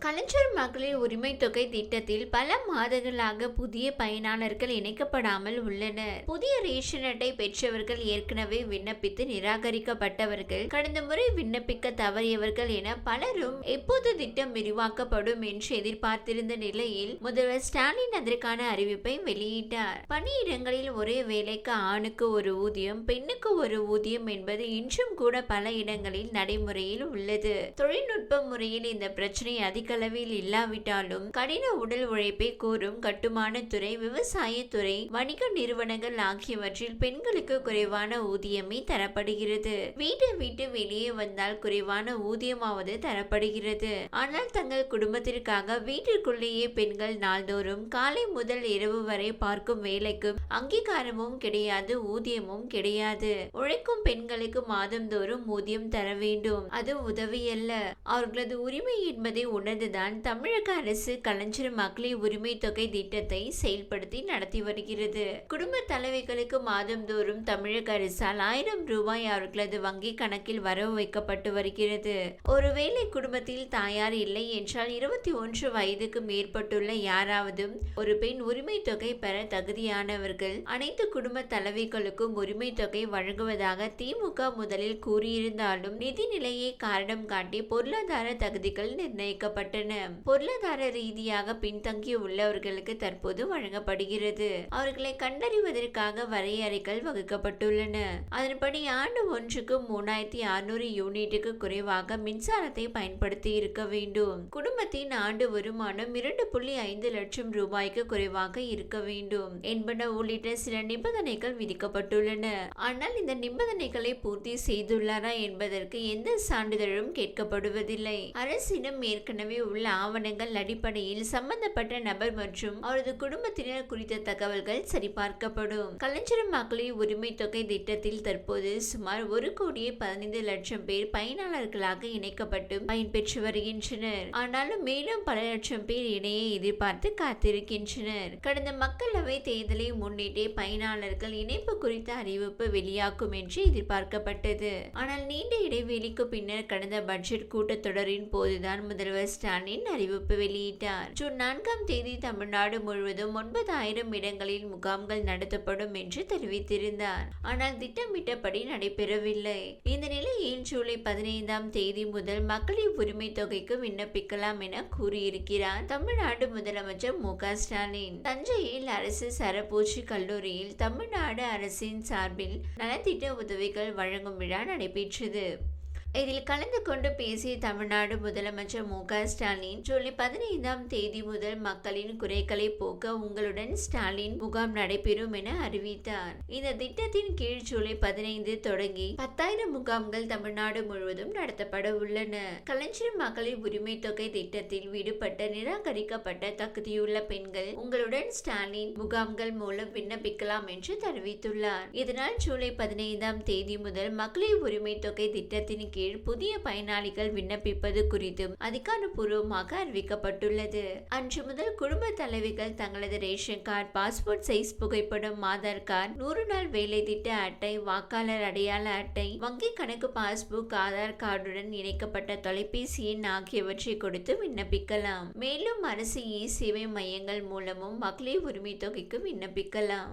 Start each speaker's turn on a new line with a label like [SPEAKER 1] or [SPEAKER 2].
[SPEAKER 1] கலைஞர் மகளிர் உரிமை தொகை திட்டத்தில் பல மாதங்களாக புதிய பயனாளர்கள் இணைக்கப்படாமல் உள்ளனர். புதிய ரேஷன் அட்டை பெற்றவர்கள் ஏற்கனவே விண்ணப்பித்து நிராகரிக்கப்பட்டவர்கள் கடந்த முறை விண்ணப்பிக்க தவறியவர்கள் என பலரும் எப்போது திட்டம் விரிவாக்கப்படும் என்று எதிர்பார்த்திருந்த நிலையில் முதல்வர் ஸ்டாலின் அதற்கான அறிவிப்பை வெளியிட்டார். பணியிடங்களில் ஒரே வேலைக்கு ஆணுக்கு ஒரு ஊதியம் பெண்ணுக்கு ஒரு ஊதியம் என்பது இன்றும் கூட பல இடங்களில் நடைமுறையில் உள்ளது. தொழில்நுட்ப முறையில் இந்த பிரச்சனை அதிக அளவில் இல்லாவிட்டாலும் கடின உடல் உழைப்பை கூறும் கட்டுமான துறை விவசாயத்துறை வணிக நிறுவனங்கள் ஆகியவற்றில் பெண்களுக்கு குறைவான ஊதியமே தரப்படுகிறது. வீட்டை விட்டு வெளியே வந்தால் குறைவான ஊதியமாவது தரப்படுகிறது. ஆனால் தங்கள் குடும்பத்திற்காக வீட்டிற்குள்ளேயே பெண்கள் நாள்தோறும் காலை முதல் இரவு வரை பார்க்கும் வேலைக்கும் அங்கீகாரமும் கிடையாது ஊதியமும் கிடையாது. உழைக்கும் பெண்களுக்கு மாதந்தோறும் ஊதியம் தர வேண்டும். அது உதவியல்ல. அவர்களது உரிமை என்பதை உணர்ந்துதான் தமிழக அரசு கலைஞர் மகளிர் உரிமை தொகை திட்டத்தை செயல்படுத்தி நடத்தி வருகிறது. குடும்ப தலைவிகளுக்கு மாதந்தோறும் தமிழக அரசால் ஆயிரம் ரூபாய் அவர்களது வங்கி கணக்கில் வரவு வைக்கப்பட்டு வருகிறது. ஒருவேளை குடும்பத்தில் தாயார் இல்லை என்றால் இருபத்தி ஒன்று வயதுக்கு மேற்பட்டுள்ள யாராவது ஒரு பெண் உரிமை தொகை பெற தகுதியானவர்கள் அனைத்து குடும்ப தலைவிகளுக்கும் உரிமை தொகை வழங்குவதாக திமுக முதலில் கூறியிருந்தாலும் நிதிநிலையை காரணம் காட்டி பொருளாதார தகுதிகள் நிர்ணயிக்கப்பட்டன பொருளாதார ரீதியாக பின்தங்கி உள்ளவர்களுக்கு தற்போது வழங்கப்படுகிறது. அவர்களை கண்டறிவதற்காக வரையறைகள் வகுக்கப்பட்டுள்ளன. அதன்படி ஆண்டு ஒன்றுக்கு மூணாயிரத்தி அறுநூறு யூனிட்டுக்கு குறைவாக மின்சாரத்தை பயன்படுத்தி இருக்க வேண்டும். குடும்பத்தின் ஆண்டு வருமானம் இரண்டு புள்ளி ஐந்து லட்சம் ரூபாய்க்கு குறைவாக இருக்க வேண்டும் என்பன உள்ளிட்ட சில நிபந்தனைகள் விதிக்கப்பட்டுள்ளன. ஆனால் இந்த நிபந்தனைகளை பூர்த்தி செய்துள்ளாரா என்பதற்கு எந்த சான்றிதழும் கேட்கப்படுவதில்லை. அரசிடம் ஏற்கனவே உள்ள ஆவணங்கள் அடிப்படையில் சம்பந்தப்பட்ட நபர் மற்றும் அவரது குடும்பத்தினர் குறித்த தகவல்கள் சரிபார்க்கப்படும். கலைஞர் மகளிர் உரிமை தொகை திட்டத்தில் தற்போது சுமார் ஒரு கோடியே பதினைந்து லட்சம் பேர் பயனாளர்களாக இணைக்கப்பட்டு பயன்பெற்று வருகின்றனர். ஆனாலும் மேலும் பல லட்சம் பேர் இணைய எதிர்பார்த்து காத்திருக்கின்றனர். கடந்த மக்களவை தேர்தலை முன்னிட்டே பயனாளர்கள் இணைப்பு குறித்த அறிவிப்பு வெளியாகும் என்று எதிர்பார்க்கப்பட்டது. ஆனால் நீண்ட இடைவெளிக்கு பின்னர் கடந்த பட்ஜெட் கூட்டத்தொடரின் போதுதான் முதல்வர் ஸ்டாலின் அறிவிப்பு வெளியிட்டார். ஜூன் நான்காம் தேதி தமிழ்நாடு முழுவதும் ஒன்பதாயிரம் இடங்களில் முகாம்கள் நடத்தப்படும் என்று தெரிவித்திருந்தார். ஆனால் திட்டமிட்டபடி நடைபெறவில்லை. இந்த நிலையில் ஜூலை பதினைந்தாம் தேதி முதல் மக்களின் உரிமை தொகைக்கு விண்ணப்பிக்கலாம் என கூறியிருக்கிறார் தமிழ்நாடு முதலமைச்சர் மு ஸ்டாலின். தஞ்சையில் அரசு சரபூச்சி கல்லூரியில் தமிழ்நாடு அரசின் சார்பில் நலத்திட்ட உதவிகள் வழங்கும் விழா நடைபெற்றது. இதில் கலந்து கொண்டு பேசிய தமிழ்நாடு முதலமைச்சர் மு க ஸ்டாலின் ஜூலை பதினைந்தாம் தேதி முதல் மக்களின் குறைகளை போக்க உங்களுடன் ஸ்டாலின் முகாம் நடைபெறும் என அறிவித்தார். இந்த திட்டத்தின் கீழ் ஜூலை பதினைந்து தொடங்கி பத்தாயிரம் முகாம்கள் தமிழ்நாடு முழுவதும் நடத்தப்பட உள்ளன. கலைஞர் மகளிர் உரிமை தொகை திட்டத்தில் விடுபட்ட நிராகரிக்கப்பட்ட தகுதியுள்ள பெண்கள் உங்களுடன் ஸ்டாலின் முகாம்கள் மூலம் விண்ணப்பிக்கலாம் என்று தெரிவித்துள்ளார். இதனால் ஜூலை பதினைந்தாம் தேதி முதல் மகளிர் உரிமை தொகை திட்டத்தின் கீழ் கீழ் புதிய பயனாளிகள் விண்ணப்பிப்பது குறித்தும் அதிகாரப்பூர்வமாக அறிவிக்கப்பட்டுள்ளது. அன்று முதல் குடும்ப தலைவிகள் தங்களது ரேஷன் கார்டு பாஸ்போர்ட் சைஸ் புகைப்படம் ஆதார் கார்டு நூறு நாள் வேலை திட்ட அட்டை வாக்காளர் அடையாள அட்டை வங்கி கணக்கு பாஸ்புக் ஆதார் கார்டுடன் இணைக்கப்பட்ட தொலைபேசி எண் ஆகியவற்றை கொடுத்து விண்ணப்பிக்கலாம். மேலும் அரசு இ சேவை மையங்கள் மூலமும் மகளிர் உரிமை தொகைக்கு விண்ணப்பிக்கலாம்.